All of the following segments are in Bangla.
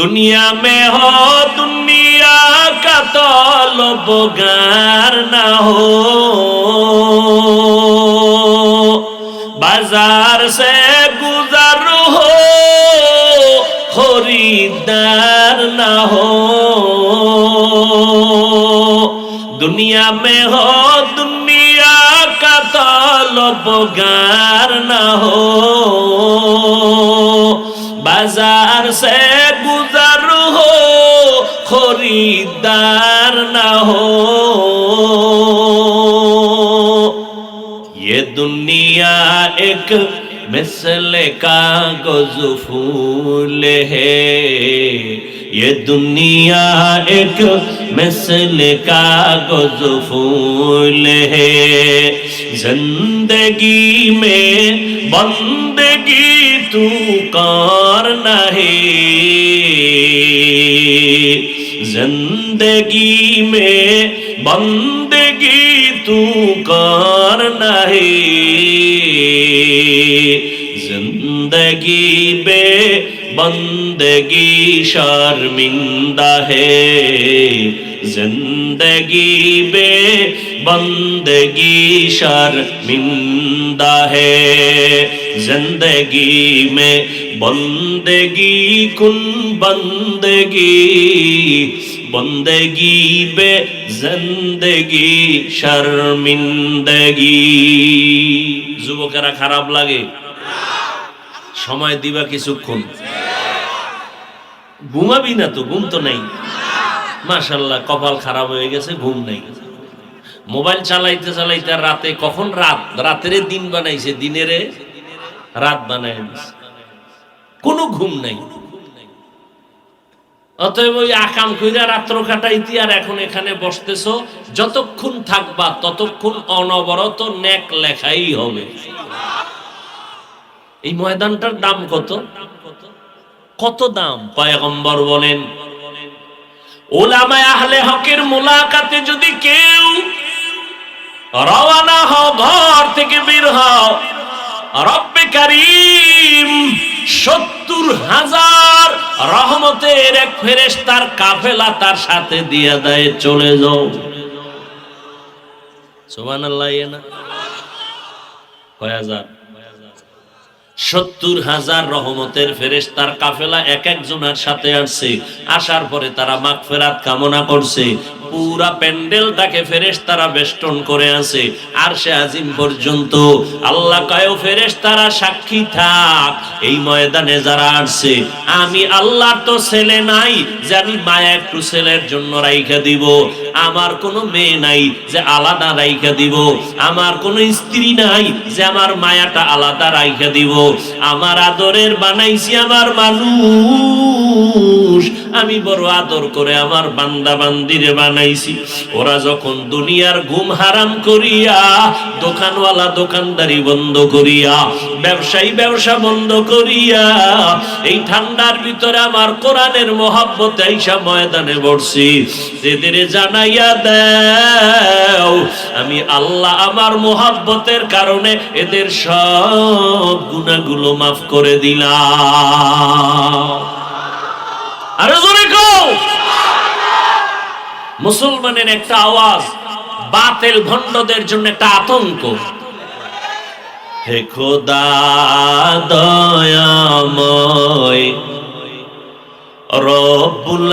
दुनिया में हो दुनिया का तलब गार ना हो बाजार से गुजर हो खरीदार ना हो दुनिया में हो दुनिया का तलब गार ना हो बाजार से गुजर हो खरीदार ना हो। ये दुनिया एक मिसल कागज़ फूल है। ये दुनिया एक मिसल कागज़ फूल है। ज़िंदगी में बंदगी तू कर नहीं? जिंदगी में बंदगी तू कर नहीं जिंदगी बे बंदगी शर्मिंदा है जिंदगी बे बंदगी शर्मिंदा है जिंदगी में বন্দেগি, কুন বন্দেগি? বন্দেগি বে জন্দেগি, শর্মিন্দেগি। যুবকেরা খারাপ লাগে? সময় দিবা কিছুক্ষণ। ঘুমাবি না তো, ঘুম তো নেই। মাশাল্লাহ, কপাল খারাপ হয়ে গেছে, ঘুম নেই। মোবাইল চালাইতে চালাইতে রাতে, কখন রাত? রাতের দিন বানাইছে, দিনের রাত বানাই কোনো ঘুম নাই। অতএব ওই আকাম কইরা রাত্র কাটাইতি আর এখন এখানে বসতেছো, যতক্ষণ থাকবা ততক্ষণ অনবরত নেক লেখাই হবে। এই ময়দানটার দাম কত? কত দাম? পয়গম্বর বলেন, ওলামায় আহলে হকের মোলাকাতে যদি কেউ রওয়ানা হও, ঘর থেকে বের হও, রব্বে কারিম সত্তর হাজার রহমতের এক ফেরেশতার কাফেলা তার সাথে দিয়ে দেয়, চলে যাও। সোমান হাজার? সত্তর হাজার রহমতের ফেরেশতার কাফেলা এক একজনের সাথে আসছে। আসার পরে তারা মাগফেরাত কামনা করছে। পুরা প্যান্ডেলটাকে ফেরেশতারা বেষ্টন করে আছে। আর সে আজিম পর্যন্ত আল্লাহ কয় ফেরেশতারা সাক্ষী থাক। এই ময়দানে যারা আসছে, আমি আল্লাহ তো ছেলে নাই যে আমি মায়া একটু ছেলের জন্য রাইখা দিব। আমার কোনো মেয়ে নাই যে আলাদা রাইখা দিব। আমার কোনো স্ত্রী নাই যে আমার মায়াটা আলাদা রাইখা দিব। আমার আদরের বানাইছি আমার মানুষ। আমি বড় আদর করে আমার বান্দা বান্দিরে বানাইছি। ওরা যখন দুনিয়ার ঘুম হারাম করিয়া, দোকানওয়ালা দোকানদারি বন্ধ করিয়া, ব্যবসায়ী ব্যবসা বন্ধ করিয়া, এই ঠান্ডার ভিতরে আমার কোরআনের মহাব্বত আইসা ময়দানে বসছি। এদের জানাইয়া দেও, আমি আল্লাহ আমার মহাব্বতের কারণে এদের সব গুণাগুলো মাফ করে দিলাম। মুসলমানের একটা আওয়াজ বাতেল ভণ্ডদের জন্য একটা আতঙ্ক। হে খোদা দয়াময় রব্বুল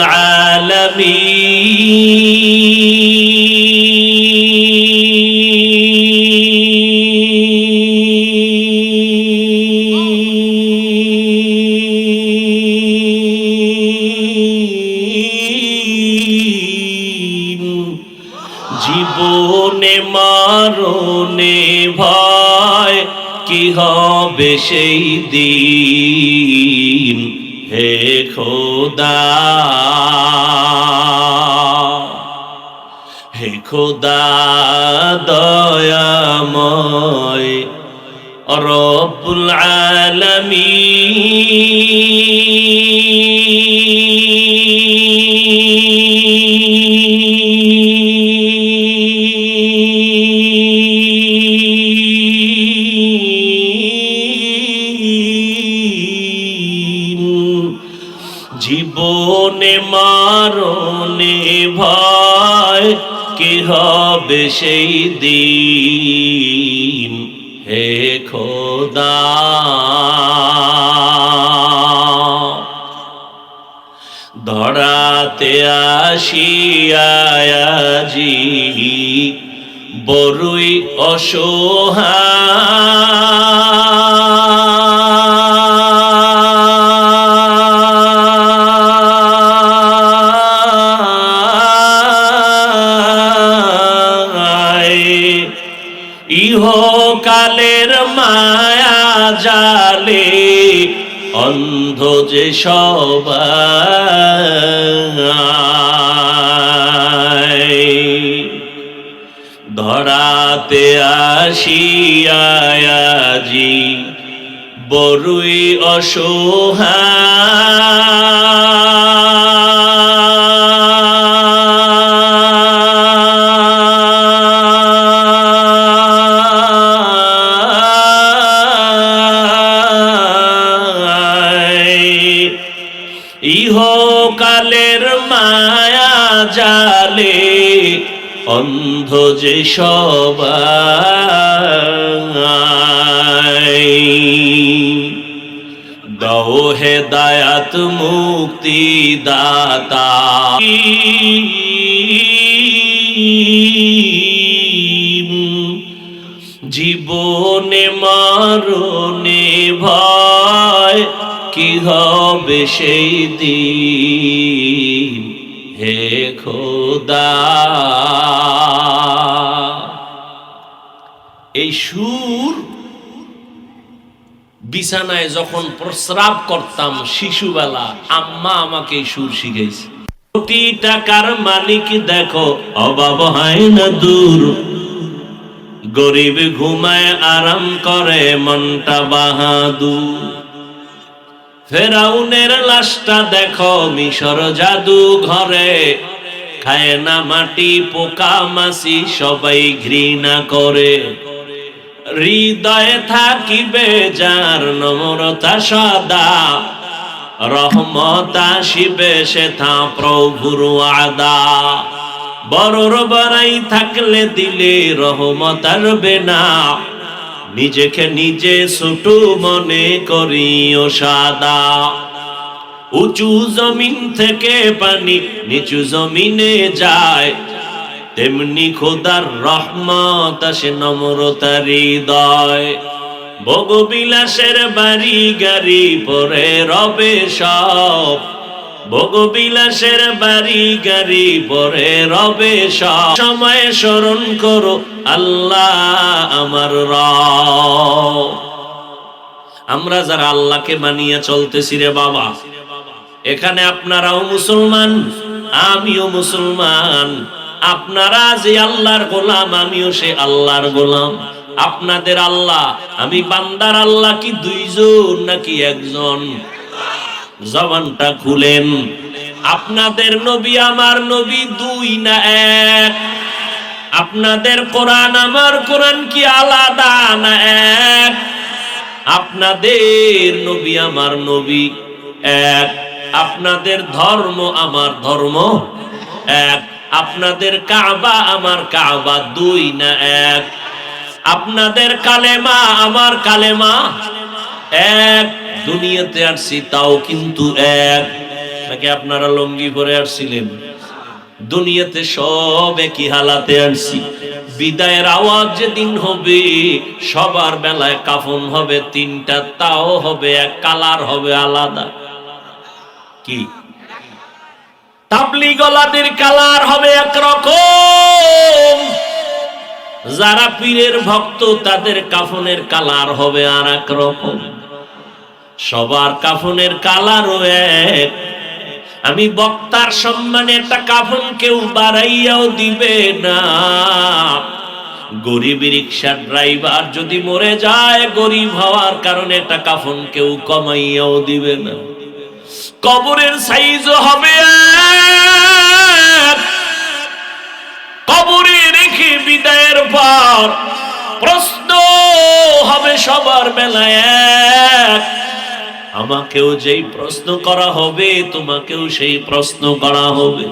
আলামিন। হবে সেই দিন। হে খোদা। হে খোদা দয়াময়। রব্বুল আলামিন। হবে সেই দিন হে খোদা। ধরাতে আসিয়াজি বড়ই অসহায়। যে সবাই ধরাতে আসিয়াজি বরুই অসহায় অন্ধ যে সবাই। দও হে দায়াত মুক্তি দাতা। জীবনে মারণে ভয়, কি হবে সেই দিন? হে খোদা। এই সুর বিছানায় যখন প্রস্রাব করতাম শিশুবেলা, আম্মা আমাকে সুর শিখাইছে। কোটি টাকার মালিক দেখো, অভাব হয় না দূর। গরিব ঘুমায় আরাম করে, মনটা বাহাদুর। ফেরাউনের লাশটা দেখো, মিশর জাদু ঘরে। খায় না মাটি, পোকা মাসি সবাই ঘৃণা করে। হৃদয়ে থাকিবে যার নম্রতা সদা। রহমত আসিবে, সে থা প্রভুর আদা বড়র বড়াই থাকলে দিলে রহমত আসবে না। নিজেকে নিজে ছোট মনে করি ও সাদা। উঁচু জমিন থেকে পানি নিচু জমিনে যায়। তেমনি খোদার রহমত আসে নম্রতার হৃদয়। ভোগবিলাসের বাড়ি গাড়ি পরে রবে সব। ভোগবিলাসের বাড়ি গাড়ি পরে রবে সময় স্মরণ করো, আল্লাহ আমার রব। আমরা যারা আল্লাহকে মানিয়ে চলতেছি রে বাবা, এখানে আপনারাও মুসলমান, আমিও মুসলমান। আপনারা যে আল্লাহর গোলাম, আমিও সে আল্লাহর গোলাম। আপনাদের আল্লাহ, আমি বান্দার আল্লাহ কি দুইজন নাকি একজন? জবানটা খুলেন। আপনাদের নবী আমার নবী দুই না এক। আপনাদের কোরআন আমার কোরআন কি আলাদা না এক? আপনাদের নবী আমার নবী এক। আপনাদের ধর্ম আমার ধর্ম এক। আপনাদের কাবা আমার কাবা দুই না এক। আপনাদের কালেমা আমার কালেমা এক, দুনিয়াতে আসছি, তাও কিন্তু এক। নাকি আপনারা লঙ্গি পরে আসছিলেন? দুনিয়াতে সব একই হালাতে আসছি। বিদায়ের আওয়াজ যেদিন হবে, সবার বেলায় কাফন হবে, তিনটা তাও হবে, এক কালার হবে আলাদা। কি? তাবলি গলাদের কালার হবে একরকম। যারা পীরের ভক্ত, তাদের কাফনের কালার হবে আর এক রকম। সবার কাফনের কালারও এক। আমি বক্তার সম্মানে একটা কাফন কেউ বাড়াইয়াও দিবে না। গরিব রিক্সার ড্রাইভার যদি মরে যায়, গরিব হওয়ার কারণে একটা কাফন কেউ কমাইয়াও দিবে না। কবরের সাইজ হবে। কবরে রেখে বিদায়ের পর প্রশ্ন হবে সবার বেলায় এক। আমাকেও যেই প্রশ্ন করা হবে, তোমাকেও সেই প্রশ্ন করা হবে।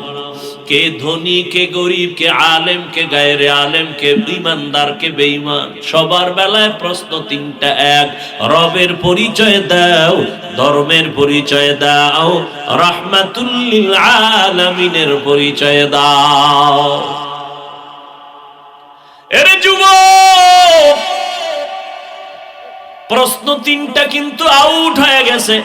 কে ধনী, কে গরিব, কে আলেম, কে গায়রে আলেম, কে ইমানদার কে বেঈমান, সবার বেলায় প্রশ্ন তিনটা এক। রবের পরিচয় দাও, ধর্মের পরিচয় দাও রহমাতুল্লিল আলামিনের পরিচয় দাও। এরে যুবক! প্রশ্ন তিনটা কিন্তু আউট হয়ে গেছে।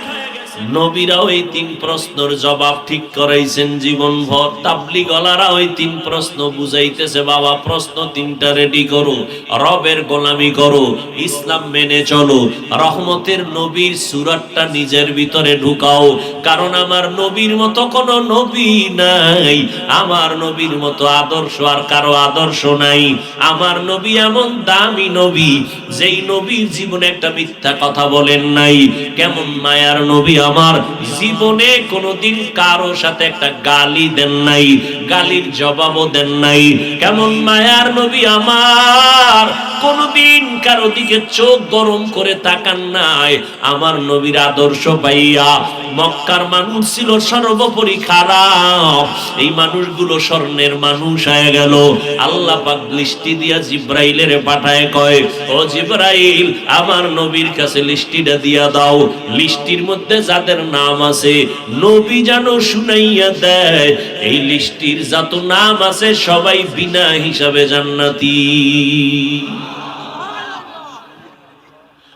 নবীরাও এই তিন প্রশ্নের জবাব ঠিক করাইছেন জীবন ভর তাবলি গলারা ওই তিন প্রশ্ন বুঝাইতেছে, বাবা, প্রশ্ন তিনটা রেডি করো, রবের গোলামি করো, ইসলাম মেনে চলো, রহমতের নবীর সুরাতটা নিজের ভিতরে ঢুকাও, কারণ আমার নবীর মতো কোনো নবী নাই, আমার নবীর মতো আদর্শ আর কারও আদর্শ নাই, আমার নবী এমন দামি নবী, যেই নবীর জীবনে একটা মিথ্যা কথা বলেন নাই, কেমন মায়ার নবী আমার জীবনে কোনোদিন কারও সাথে একটা গালি দেন নাই। গালির জবাবও দেন নাই। কেমন মায়ার নবী আমার? কোনদিন কারও দিকে চোখ গরম করে তাকান নাই। আমার নবীর আদর্শ পাইয়া মক্কার মানুষ ছিল সর্বোপরি খারাপ। এই মানুষগুলো স্বর্ণের মানুষ হয়ে গেল। আল্লাহ পাক লিস্টি দিয়া জিব্রাইলের পাঠায় কয়, ও জিব্রাইল, আমার নবীর কাছে লিস্টিটা দিয়া দাও। লিস্টির মধ্যে যাদের নাম আছে, নবী যেন শুনাইয়া দেয়। এই লিস্টির যত নাম আছে সবাই বিনা হিসাবে জান্নাতি।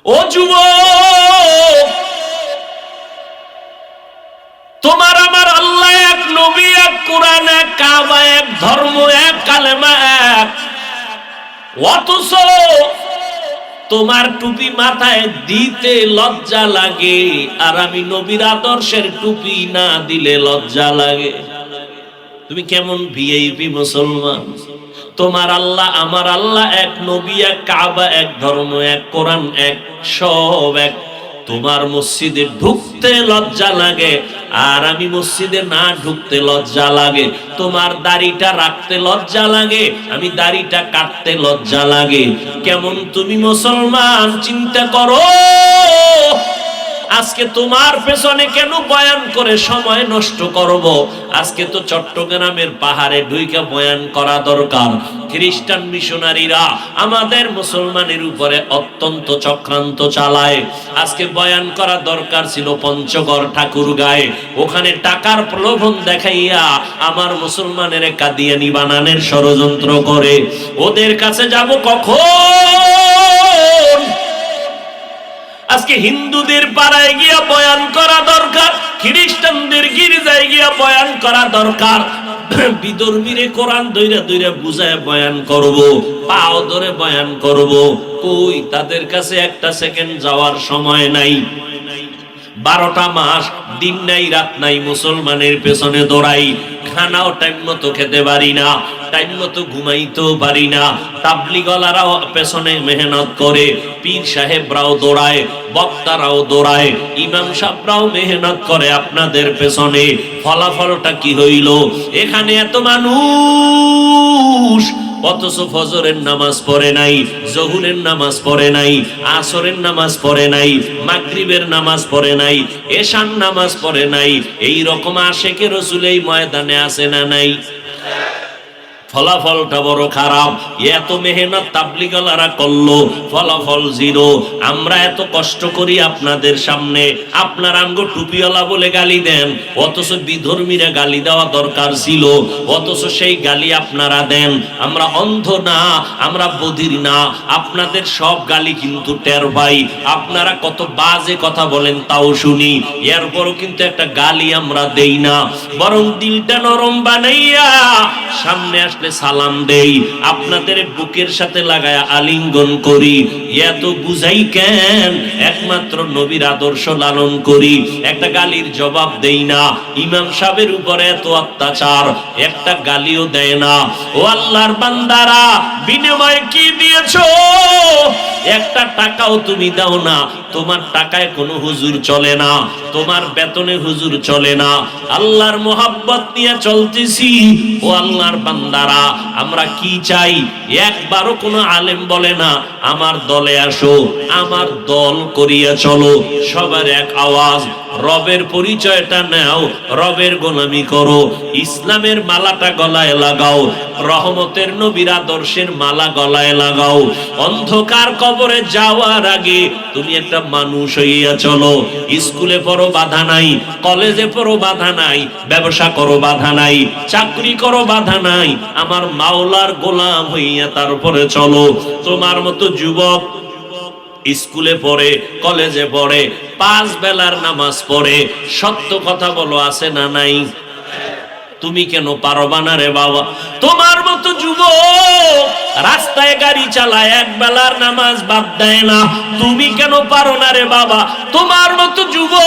ও যুবক, তোমার আমার আল্লাহ এক নবী, এক কোরআন, এক কাবা, এক ধর্ম, এক কালেমা, এক। অথচ তোমার টুপি মাথায় দিতে লজ্জা লাগে, আর আমি নবীর আদর্শের টুপি না দিলে লজ্জা লাগে। তুমি কেমন ভিআইপি মুসলমান? তোমার আল্লাহ, আমার আল্লাহ এক নবী, এক কাবা, এক ধর্ম, এক কোরআন, এক সব, এক। তোমার মসজিদে ঢুকতে লজ্জা লাগে, আর আমি মসজিদে না ঢুকতে লজ্জা লাগে। তোমার দাড়িটা রাখতে লজ্জা লাগে, আমি দাড়িটা কাটতে লজ্জা লাগে। কেমন তুমি মুসলমান, চিন্তা করো। আজকে তোমার পেছনে কেন বয়ান করে সময় নষ্ট করব? আজকে তো চট্টগ্রামের পাহাড়ে ঢুইকা বয়ান করা দরকার। খ্রিস্টান মিশনারিরা আমাদের মুসলমানের উপরে অত্যন্ত চক্রান্ত চালায়। আজকে বয়ান করা দরকার ছিল পঞ্চগড় ঠাকুর গায়ে। ওখানে টাকার প্রলোভন দেখাইয়া আমার মুসলমানের কাদিয়ানি বানানের ষড়যন্ত্র করে। ওদের কাছে যাব কখন? আজকে হিন্দুদের পাড়ায় গিয়া বয়ান করা দরকার, খ্রিস্টানদের গির্জায় গিয়া বয়ান করা দরকার। বিদর্মীরে কোরআন দইরা দইরা বুঝায় বয়ান করব, পাও ধরে বয়ান করব। কই তাদের কাছে একটা সেকেন্ড যাওয়ার সময় নাই। বারোটা মাস, দিন নাই, রাত নাই, মুসলমানের পেছনে দৌড়াই। খানাও টাইম মতো খেতে পারি না, টাইম মতো ঘুমাইতেও পারি না। তাবলি গলারাও পেছনে মেহনত করে, পীর সাহেবরাও দৌড়ায়, বক্তারাও দৌড়ায়, ইমাম সাহেবরাও মেহনত করে আপনাদের পেছনে। ফলাফলটা কি হইল? এখানে এত মানুষ অথচ ফজরের নামাজ পড়ে নাই, জহুরের নামাজ পড়ে নাই, আসরের নামাজ পড়ে নাই, মাগরিবের নামাজ পড়ে নাই এশান নামাজ পড়ে নাই, এই রকম আশেকে রসুল এই ময়দানে আসে না নাই? ফলাফলটা বড় খারাপ। এত মেহনত তাবলিগালারা করল, ফলাফল জিরো। আমরা এত কষ্ট করি আপনাদের সামনে। আপনার আঙ্গ টুপিওয়ালা বলে গালি দেন, অথচ বিধর্মীরা গালি দেওয়া দরকার ছিল, অথচ সেই গালি আপনারা দেন। আমরা অন্ধ না, আমরা বধির না। আপনাদের সব গালি কিন্তু টের পাই। আপনারা কত বাজে কথা বলেন তাও শুনি। এরপরও কিন্তু একটা গালি আমরা দেই না। বরং দিলটা নরম বানাইয়া সামনে আসলে সালাম দেই। আপনাদের বুকের সাথে লাগায় আলিঙ্গন করি। এত বুঝাই কেন? একমাত্র নবীর আদর্শ লালন করি। একটা গালির জবাব দেই না। ইমাম সাহেবের উপরে এত অত্যাচার, একটা গালিও দেয় না। ও আল্লাহর বান্দারা, বিনিময়ে কি দিয়েছ? একটা টাকাও তুমি দাও না। তোমার টাকায় কোনো হুজুর চলে না। তোমার বেতনে হুজুর চলে না। আল্লাহর মোহাব্বত নিয়ে চলতেছি। ও আল্লাহর বান্দারা, আমরা কি চাই? একবারও কোনো আলেম বলে না, আমার দল দলে আসো আমার দল করিয়া চলো সবার এক আওয়াজ। রবের পরিচয়টা নাও, রবের গোলামি করো। ইসলামের মালাটা গলায় লাগাও, রহমতের নবীর আদর্শের মালা গলায় লাগাও। অন্ধকার কবরে যাওয়ার আগে তুমি একটা মানুষ হইয়া চলো। স্কুলে পড়ো, বাধা নাই। কলেজে পড়ো, বাধা নাই। ব্যবসা করো, বাধা নাই। চাকরি করো, বাধা নাই। আমার মাওলার গোলাম হইয়া তারপরে চলো। তোমার মতো যুবক স্কুলে পড়ে, কলেজে পড়ে, পাঁচ বেলার নামাজ পড়ে, সত্য কথা বলো, আছে না নাই? তুমি কেন পারবা না রে বাবা? তোমার মতো যুব রাস্তায় গাড়ি চালায়, এক বেলার নামাজ বাদ দেয় না। তুমি কেন পারো না রে বাবা? তোমার মতো যুবক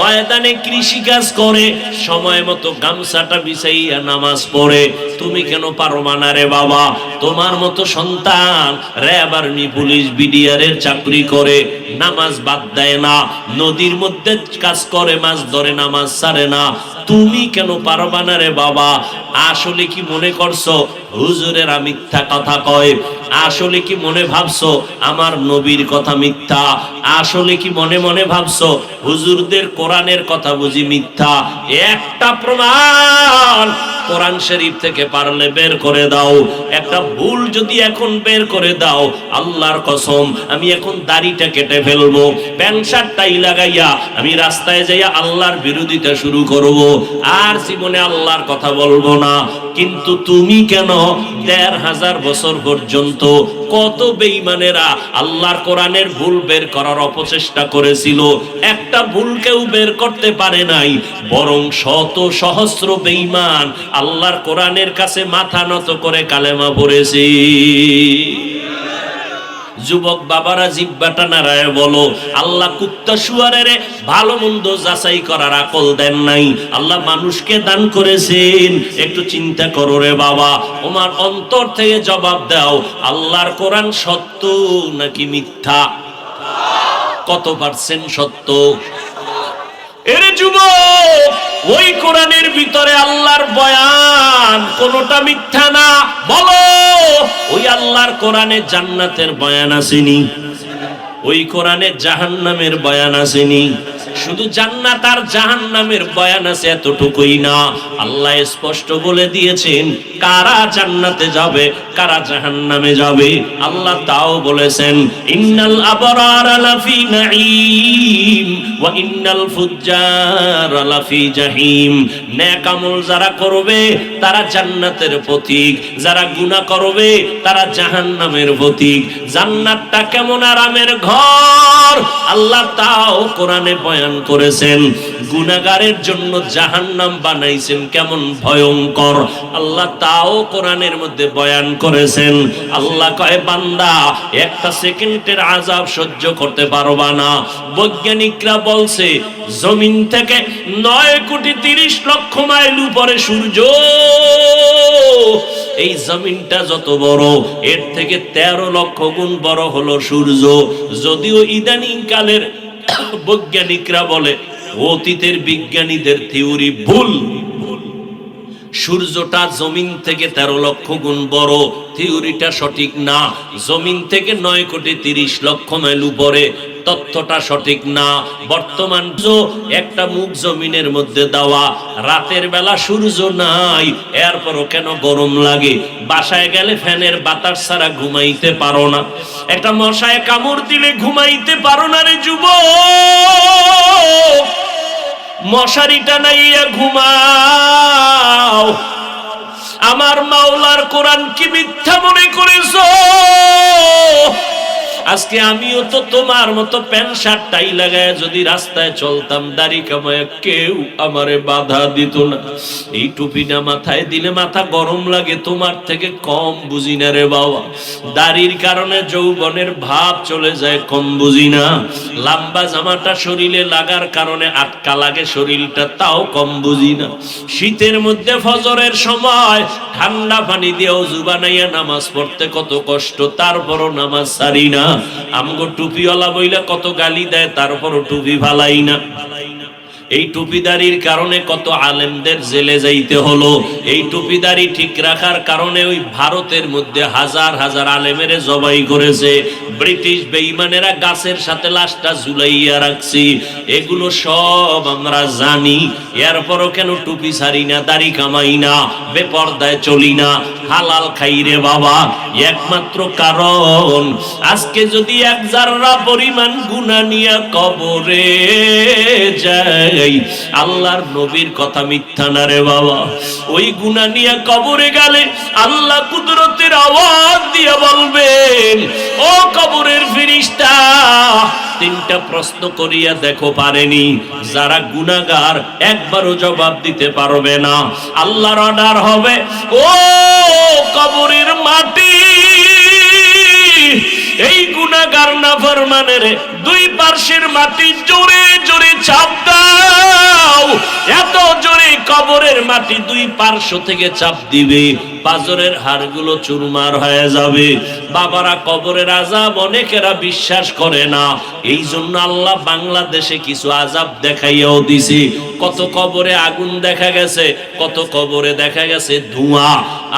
ময়দানে কৃষি কাজ করে, সময় মতো গামছাটা বিছাইয়া নামাজ পড়ে। তুমি কেন পারো না রে বাবা? তোমার মতো সন্তান র্যাব আর্মি পুলিশ বিডিআরের চাকরি করে। নামাজ বাদ দেয় না, নদীর মধ্যে কাজ করে, মাছ ধরে, নামাজ ছাড়ে না। তুমি কেন পারবা না রে বাবা? আসলে কি মনে করছ? হুজুরেরা মিথ্যা কথা কয়। আসলে কি মনে ভাবছ? আমার নবীর কথা মিথ্যা। আসলে কি মনে মনে ভাবছ? হুজুরদের কোরআনের কথা বুঝি মিথ্যা। একটা প্রমাণ কোরআন শরীফ থেকে পারলে বের করে দাও। একটা ভুল যদি এখন বের করে দাও, আল্লাহর কসম, আমি এখন দাড়িটা কেটে ফেলব, প্যান্ট শার্টটাই লাগাইয়া আমি রাস্তায় যাইয়া আল্লাহর বিরোধিতা শুরু করব। আর জীবনে আল্লাহর কথা বলব না। কিন্তু তুমি কেন দেড় হাজার বছর পর্যন্ত কত বেইমানেরা আল্লাহর কোরআনের ভুল বের করার অপচেষ্টা করেছিল? একটা ভুল কেউ বের করতে পারে নাই। বরং শত সহস্র বেইমান আল্লাহর কোরআনের কাছে মাথা নত করে কালেমা পড়েছি। যুবক বাবারা জিব্বাটা নারায় বলো, আল্লাহ কুত্তা শুয়ারের ভালো মন্দ যাচাই করার আকল দেন নাই। আল্লাহ মানুষকে দান করেছেন। একটু চিন্তা করো রে বাবা, তোমার অন্তর থেকে জবাব দাও, আল্লাহর কোরআন সত্য নাকি মিথ্যা? কত পার্সেন্ট সত্য? এর যুবক, ওই কোরআনের ভিতরে আল্লাহর বয়ান, কোনটা মিথ্যা না? বলো, ওই আল্লাহর কোরআনে জান্নাতের বয়ান আসেনি। ওই কোরআনে জাহান্নামের বয়ান আসেনি। শুধু জান্নাত আর জাহান্নামের বয়ান আছে এতটুকুই না। আল্লাহ স্পষ্ট বলে দিয়েছেন, কারা জান্নাতে যাবে, কারা জাহান্নামে যাবে? আল্লাহ তাও বলেছেন, ইন্নাল আবরার লাফি নাঈম ওয়া ইন্নাল ফুজ্জার লাফি জাহিম। নেক আমল যারা করবে, তারা জান্নাতের প্রতীক। যারা গুনাহ করবে, তারা জাহান্নামের প্রতীক। জান্নাতটা কেমন আরামের ঘর? আল্লাহ তাও কোরআনে বয়ান করেছেন। গুনাগারের জন্য জাহান্নাম বানাইছেন, কেমন ভয়ঙ্কর। আল্লাহ তাও কোরআনের মধ্যে বয়ান করেছেন, আল্লাহ কয়, বান্দা, একটা সেকেন্ডের আজাব সহ্য করতে পারবা না। বৈজ্ঞানিকরা বলছে, জমিন থেকে নয় কোটি তিরিশ লক্ষ মাইল উপরে সূর্য। এই জমিনটা যত বড়, এর থেকে তেরো লক্ষ গুণ বড় হলো সূর্য। যদিও ইদানিং কালের বৈজ্ঞানিকরা বলে অতীতের বিজ্ঞানীদের থিওরি ভুল। সূর্যটা জমিন থেকে তেরো লক্ষ গুণ বড় থিওরিটা সঠিক না। জমিন থেকে নয় কোটি তিরিশ লক্ষ মাইল উপরে, তথ্যটা সঠিক না। বর্তমান একটা মুখ জমিনের মধ্যে দেওয়া। রাতের বেলা সূর্য নাই, এরপরও কেন গরম লাগে? বাসায় গেলে ফ্যানের বাতাস ছাড়া ঘুমাইতে পারো না। একটা মশায় কামড় দিলে ঘুমাইতে পারো না রে যুব। মশারিটা নাইয়া ঘুমাও। আমার মাওলার কোরআন কি মিথ্যা মনে করেছ? আজকে আমিও তো তোমার মতো প্যান্ট শার্ট টাই লাগায় যদি রাস্তায় চলতাম, দাড়ি কামায় কেউ আমারে বাধা দিত না। এই টুপিটা মাথায় দিলে মাথা গরম লাগে, তোমার থেকে কম বুঝি না রে বাবা। দাড়ির কারণে যৌবনের ভাব চলে যায়, কম বুঝি না। লম্বা জামাটা শরীরে লাগার কারণে আটকা লাগে, শরীরটা তাও কম বুঝি না। শীতের মধ্যে ফজরের সময় ঠান্ডা পানি দিয়ে অজু বানাইয়া নামাজ পড়তে কত কষ্ট, তারপরও নামাজ সারি না। আমগো টুপিওয়ালা বইলা কত গালি দেয় তারপর টুপি ভালাই না। এই টুপিদারির কারণে কত আলেমদের জেলে যাইতে হলো। এই টুপিদারি ঠিক রাখার কারণে ওই ভারতের মধ্যে হাজার হাজার আলেমের জবাই করেছে। ব্রিটিশ বেইমানেরা গাছের সাথে লাশটা ঝুলাইয়া রাখছি। এগুলো সব আমরা জানি। এরপরও কেন টুপি সারি না, দাড়ি কামাই না, বেপর্দায় চলি না? হালাল খাই রে বাবা, একমাত্র কারণ। আজকে যদি এক জাররা পরিমাণ গুণা নিয়ে কবরে যাই, আল্লাহর নবীর কথা মিথ্যা না রে বাবা। ওই গুণা নিয়ে কবরে গেলে আল্লাহ কুদরতের আওয়াজ দিয়ে বলবেন, ও কবরের ফিরিস্তা। তিনটা প্রশ্ন করিয়া দেখো পারেনি। যারা গুনাগার একবারও জবাব দিতে পারবে না। আল্লাহর অর্ডার হবে, ও কবরের মাটি, এই গুনাগার না ফরমানের দুই পার্শ্বের মাটি জোরে জোরে চাপ কবরের মাটি দুই পার্শ্ব থেকে চাপ দিবে পাজরের হাড়গুলো চুরমার হয়ে যাবে। বাবারা কবরের আজাব অনেকেরা বিশ্বাস করে না। এই জন্য আল্লাহ বাংলাদেশে কিছু আজাব দেখাইয়াও দিছে। কত কবরে আগুন দেখা গেছে, কত কবরে দেখা গেছে ধোঁয়া।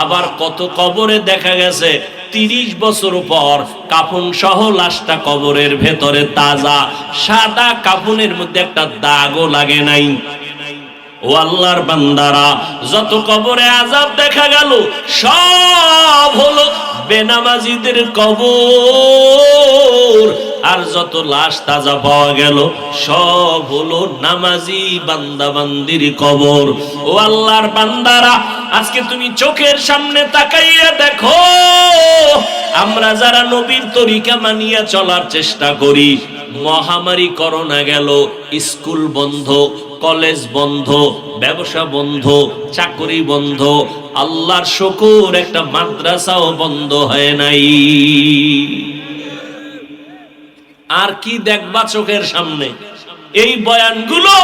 আবার কত কবরে দেখা গেছে তিরিশ বছর পর কাফন সহ লাশটা কবরের ভেতরে তাজা। সাদা কাফনের মধ্যে একটা দাগও লাগে নাই। ও আল্লাহর বান্দারা, যত কবরে আজাব দেখা গেল, সব হলো বেনামাজিদের কবর। আর যত লাশ তাজা পাওয়া গেল, সব হলো নামাজি বান্দা বান্দির কবর। ও আল্লাহর বান্দারা, আজকে তুমি চোখের সামনে তাকাইয়া দেখো, আমরা যারা নবীর তরিকা মানিয়া চলার চেষ্টা করি, মহামারী করোনা গেল, স্কুল বন্ধ কলেজ বন্ধ, ব্যবসা বন্ধ, চাকরি বন্ধ, আল্লাহর শুকুর একটা মাদ্রাসাও বন্ধ হয় নাই। আর কি দেখবা চোখের সামনে? এই বয়ানগুলো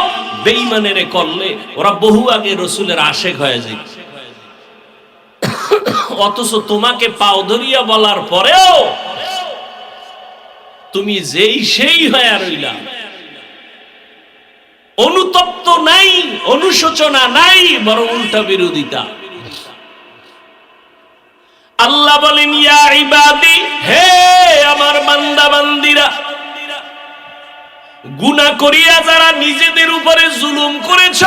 বেইমানেরে করলে ওরা বহু আগে রসুলের আশেক হয়ে যায়। অথচ তোমাকে পাও ধরিয়া বলার পরেও তুমি যেই সেই হয়ে রইলা। অনুতপ্ত নাই, অনুশোচনা নাই, বরং উল্টা বিরোধিতা। আল্লাহ বলেন, ইয়া হে আমার বান্দা বান্দিরা গুনাহ করিয়া যারা নিজেদের উপরে জুলুম করেছ,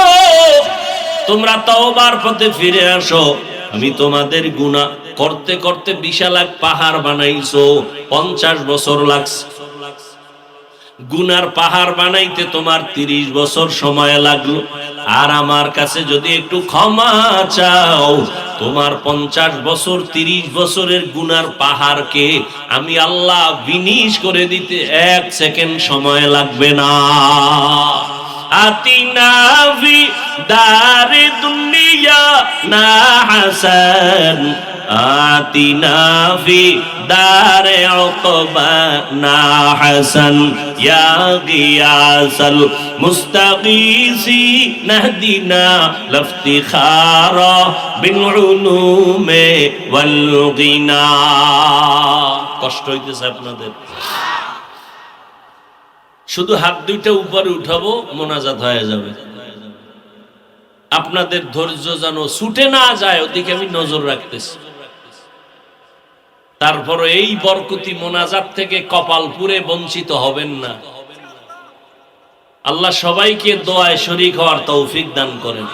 তোমরা তওবার পথে ফিরে আসো। আমি তোমাদের গুনাহ করতে করতে বিশাল এক পাহাড় বানাইছো, পঞ্চাশ বছর লাগছে। গুনার পাহাড় বানাইতে তোমার তিরিশ বছর সময় লাগল। আর আমার কাছে যদি একটু ক্ষমা চাও, তোমার পঞ্চাশ বছর, তিরিশ বছরের গুনার পাহাড়কে আমি আল্লাহ বিনিশ করে দিতে এক সেকেন্ড সময় লাগবে না। আতিনা ফি দারে দুনিয়া না হাসান মুস্তাগীসি নাহদিনা লাফতিখারা বিল উলুমে ওয়াল গিনা। কষ্ট হইতেছে আপনাদের। শুধু হাত দুইটা উপরে উঠাবো, মোনাজাত হয়ে যাবে। আপনাদের ধৈর্য যেন ছুটে না যায়, ওদিকে আমি নজর রাখতেছি। তারপরে এই বরকতি মোনাজাত থেকে কপাল পুরে বঞ্চিত হবেন না। আল্লাহ সবাইকে দোয়ায় শরিক হওয়ার তৌফিক দান করেন।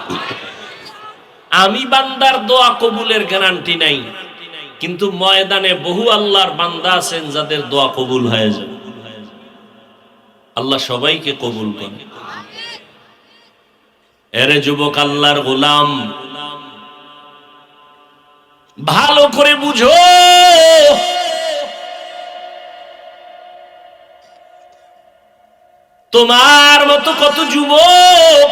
আমি বান্দার দোয়া কবুলের গ্যারান্টি নাই, কিন্তু ময়দানে বহু আল্লাহর বান্দা আছেন যাদের দোয়া কবুল হয়ে যাবে আল্লাহ সবাইকে কবুল করে এরে যুবক আল্লাহর গোলাম ভালো করে বুঝো। তোমার মতো কত যুবক?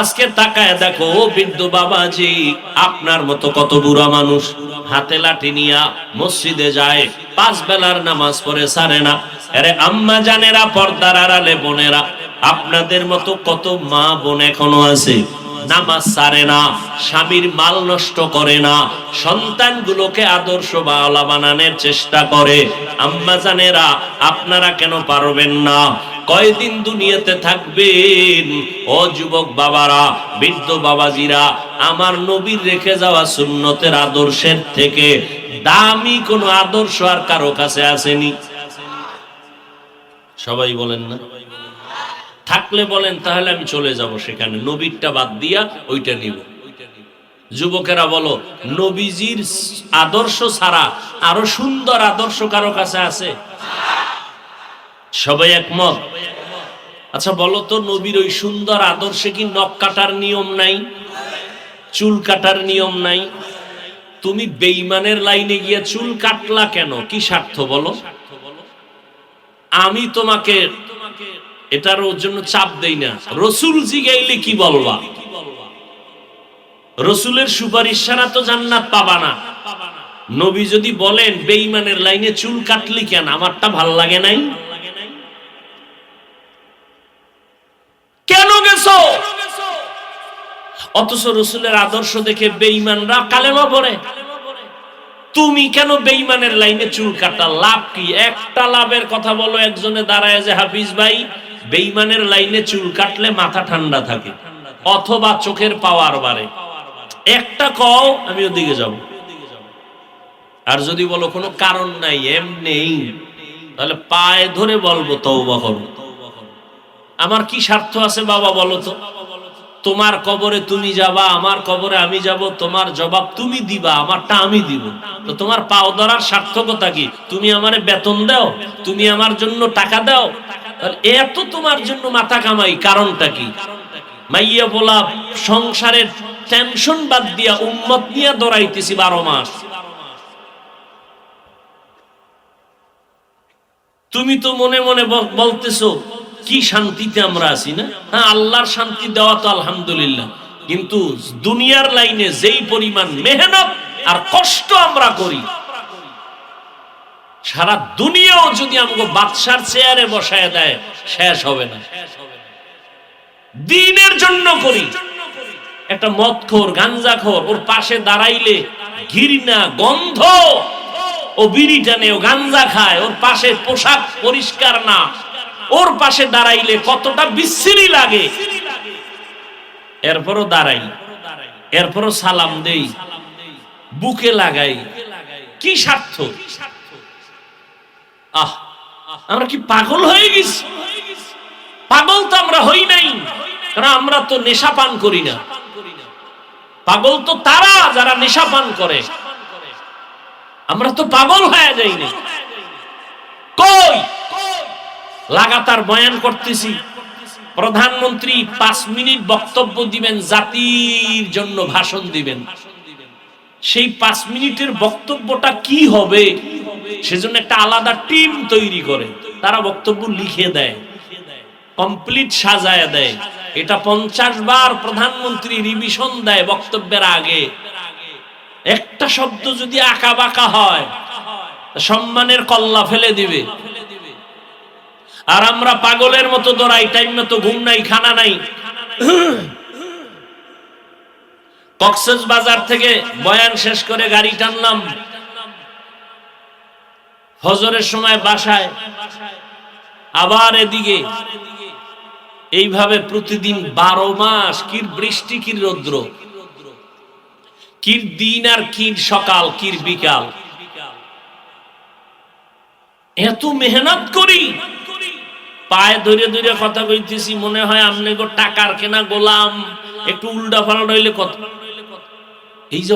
আজকে তাকায় দেখো বৃদ্ধ বাবাজি, আপনার মতো কত বুড়া মানুষ। হাতে লাঠি নিয়া মসজিদে যায়, পাঁচ বেলার নামাজ পড়ে, সারে না। আরে আম্মা জানেরা, পর্দার আড়ালে বোনেরা, আপনাদের মতো কত মা বোন এখনও আছে? নামাজ সারে না, স্বামীর মাল নষ্ট করে না, সন্তানগুলোকে আদর্শ বাওলা বানানোর চেষ্টা করে। আম্মা জানেরা, আপনারা কেন পারবেন না? কয়দিন দুনিয়াতে থাকবেন? ও যুবক বাবারা, বৃদ্ধ বাবাজিরা, আমার নবীর রেখে যাওয়া সুন্নতের আদর্শের থেকে দামি কোনো আদর্শ আর কারও কাছে আসেনি। সবাই বলেন না। থাকলে বলেন, তাহলে আমি চলে যাব সেখানে। নবীরটা বাদ দিয়া ওইটা নিব। যুবকেরা বলো, নবীজির আদর্শ ছাড়া আরও সুন্দর আদর্শ কারও কাছে আছে? সবাই একমত? আচ্ছা বলো তো, নবীর ওই সুন্দর আদর্শে কি নখ কাটার নিয়ম নাই? চুল কাটার নিয়ম নাই? তুমি বেইমানের লাইনে গিয়ে চুল কাটলা কেন? কি স্বার্থ বলো? আমি তোমাকে এটার ওর জন্য চাপ দেই না। রসুল জিগাইলে কি বলবা? রসুলের সুপারিশ ছাড়া তো জান্নাত পাবা না। নবী যদি বলেন বেইমানের লাইনে চুল কাটলি কেন? আমারটা ভালো লাগে নাই। কেন গেছো? অথচ রসুলের আদর্শ দেখে বেইমানরা কালেমা পড়ে। তুমি কেন বেইমানের লাইনে চুল কাটা? লাভ কি? একটা লাভের কথা বলো, একজনে দাঁড়ায় যে, হাফিজ ভাই বেইমানের লাইনে চুল কাটলে মাথা ঠান্ডা থাকে, অথবা চোখের পাওয়ার বাড়ে। একটা কও, আমি ওদিকে যাব। আর যদি বলো কোনো কারণ নাই, এম নেই, তাহলে পায়ে ধরে বলব, তওবা করো। আমার কি স্বার্থ আছে বাবা বলো তো? তোমার কবরে তুমি যাবা, আমার কবরে আমি যাব, তোমার জবাব তুমি দিবা, আমারটা আমি দিব। তো তোমার পাও ধরার সার্থকতা কি? তুমি আমারে বেতন দাও, তুমি আমার জন্য টাকা দাও এত তোমার জন্য মাথা কামাই কারণটা কি? মাইয়া বলা, সংসারের টেনশন বাদ দিয়া উম্মত নিয়ে দৌড়াইতেছি বারো মাস। তুমি তো মনে মনে বল- বলতেছো, কি শান্তিতে আমরা আছি না? হ্যাঁ আল্লাহর শান্তি দেওয়া তো আলহামদুলিল্লাহ। কিন্তু দুনিয়ার লাইনে যেই পরিমাণ মেহনত আর কষ্ট আমরা করি সারা দুনিয়াও যদি আমাকে বাদশার চেয়ারে বসায় দেয়, শেষ হবে না। দিনের জন্য করি। একটা মদখোর, গাঞ্জাখোর, ওর পাশে দাঁড়াইলে ঘৃণা, গন্ধ, ও বিড়ি টানে ও গাঞ্জা খায়, ওর পাশে পোশাক পরিষ্কার না, ওর পাশে দাঁড়াইলে কতটা বিশ্রী লাগে। এরপরও দাঁড়াই, এরপরও সালাম দেই, বুকে লাগাই। কি স্বার্থ? আমরা কি পাগল হয়ে গেছি? পাগল তো আমরা হই নাই, কারণ আমরা তো নেশা পান করি না। পাগল তো তারা যারা নেশা পান করে। আমরা তো পাগল হয়ে যাই না কই? লাগাতার বয়ান করতেছি। প্রধানমন্ত্রী পাঁচ মিনিট বক্তব্য দিবেন, জাতির জন্য ভাষণ দিবেন। সেই পাঁচ মিনিটের বক্তব্যটা কি হবে? সেজন্য একটা আলাদা টিম তৈরি করে। তারা বক্তব্য লিখে দেয় কমপ্লিট সাজায় দেয়। এটা পঞ্চাশ বার প্রধানমন্ত্রী রিভিশন দেয় বক্তব্যের আগে। একটা শব্দ যদি আঁকা বাঁকা হয়, সম্মানের কল্লা ফেলে দিবে। আর আমরা পাগলের মতো দৌড়াই টাইম মতো ঘুম নাই, খানা নাই। কক্সেস বাজার থেকে বয়ান শেষ করে গাড়ি টানলাম ফজরের সময় বাসায়, আবার এদিকে। এইভাবে প্রতিদিন বারো মাস কির বৃষ্টি, কির রৌদ্র। কির দিন আর কির সকাল, কির বিকাল। এত মেহনত করি। পায়ে ধরে ধরে কথা কইতেছি, মনে হয় আমনে গো টাকার কেনা গোলাম। একটু উল্টা হইলে কত? এই যে